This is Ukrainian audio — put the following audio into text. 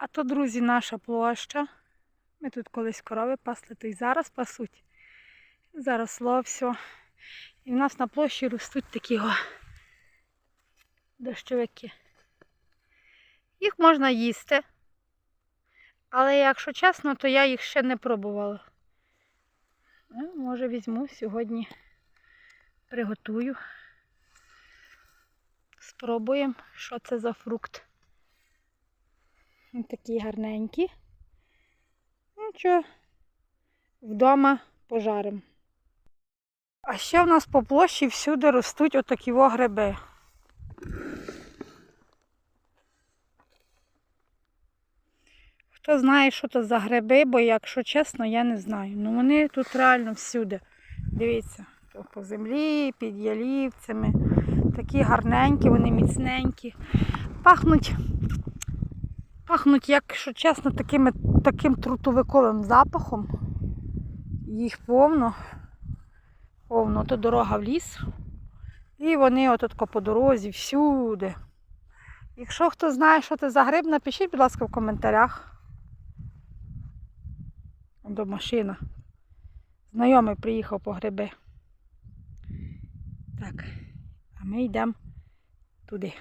А то, друзі, наша площа. Ми тут колись корови пасли, то й зараз пасуть. Заросло все. І в нас на площі ростуть такі о, дощовики. Їх можна їсти. Але якщо чесно, то я їх ще не пробувала. Ну, може візьму сьогодні, приготую. Спробуємо, що це за фрукт. Ось такі гарненькі. Ну що, вдома пожаримо. А ще в нас по площі всюди ростуть отакі гриби. Хто знає, що це за гриби, бо, якщо чесно, я не знаю. Ну вони тут реально всюди. Дивіться, по землі, під ялівцями. Такі гарненькі, вони міцненькі. Пахнуть, пахнуть, якщо чесно, такими, таким трутовиковим запахом. Їх повно. Повно, то дорога в ліс. І вони отут по дорозі всюди. Якщо хто знає, що це за гриб, напишіть, будь ласка, в коментарях. До машина. Знайомий приїхав по гриби. Так, а ми йдемо туди.